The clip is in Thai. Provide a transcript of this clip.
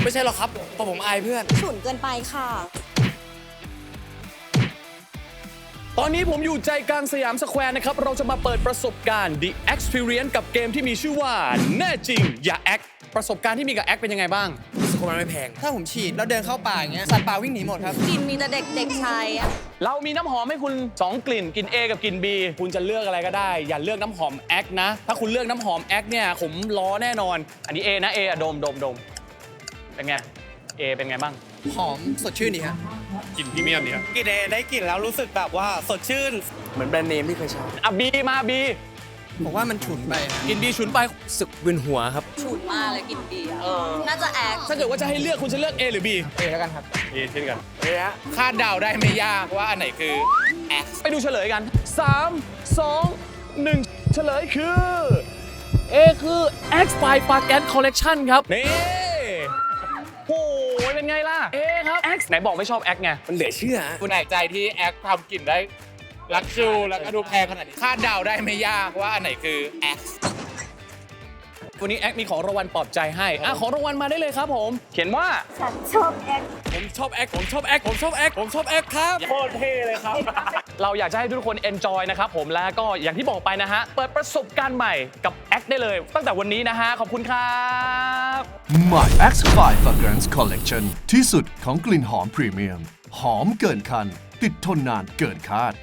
ฉุนไม่ใช่หรอกครับเพราะผมอายเพื่อน ฉุนเกินไปค่ะ ตอนนี้ผมอยู่ใจกลางสยามสแควร์นะครับ เราจะมาเปิดประสบการณ์ The Experience กับเกมที่มีชื่อว่า แน่จริง อย่าแอค ประสบการณ์ที่มีกับแอคเป็นยังไงบ้างรู้สึกว่ามันไม่แพง ถ้าผมฉีดแล้วเดินเข้าป่าอย่างเงี้ยสัตว์ป่าวิ่งหนีหมดครับ กินมีแต่เด็กเด็กชายอะเรามีน้ำหอมให้คุณ 2 กลิ่นกลิ่น A กับกลิ่น B คุณจะเลือกอะไรก็ได้ อย่าเลือกน้ำหอมแอคนะ ถ้าคุณเลือกน้ำหอมแอคเนี่ยผมล้อแน่นอน อันนี้ A นะ A อะดมดมดม เป็นไง A เป็นไงบ้างหอมสดชื่นดีครับกลิ่นพรีเมียมเนี่ยกินเอได้กลิ่นแล้วรู้สึกแบบว่าสดชื่น เหมือนแบรนด์เนมที่เคยใช้อะ B มา B ผมว่ามันฉุนไปนะกลิ่น B ฉุนไปสึกวินหัวครับ ฉุนมากเลยกินเบียร์น่าจะแอคถ้าเกิดว่าจะให้เลือกคุณจะเลือก A หรือ B เอแล้วกันครับ A เช่นกันคาดเดาได้ไม่ยากว่าอันไหนคือไปดูเฉลยกัน 3 2 1 เฉลยคือ A คือ X5 p a r g a n Collection ครับนี่โอ้ย เป็นไงล่ะ A ครับ X ไหนบอกไม่ชอบ X ไง มันเหลือเชื่อคุณแอกใจที่แอคทำกลิ่นได้รักชูแล้วก็ดูแพงขนาดนี้คาดเดาได้ไม่ยากว่าอันไหนคือแอค วันนี้แอคมีของรางวัลปลอบใจให้อะของรางวัลมาได้เลยครับผม เขียนว่าฉันชอบแอคผมชอบแอคผมชอบแอคผมชอบแอคผมชอบแอคครับ โคตรเท่เลยครับ เราอยากจะให้ทุกคน enjoy นะครับผมแล้วก็อย่างที่บอกไปนะฮะ เปิดประสบการณ์ใหม่กับแอคได้เลย ตั้งแต่วันนี้นะฮะ ขอบคุณครับ ใหม่ X5 Fragrance Collection ที่สุดของกลิ่นหอมพรีเมียม หอมเกินคัน ติดทนนานเกินคาด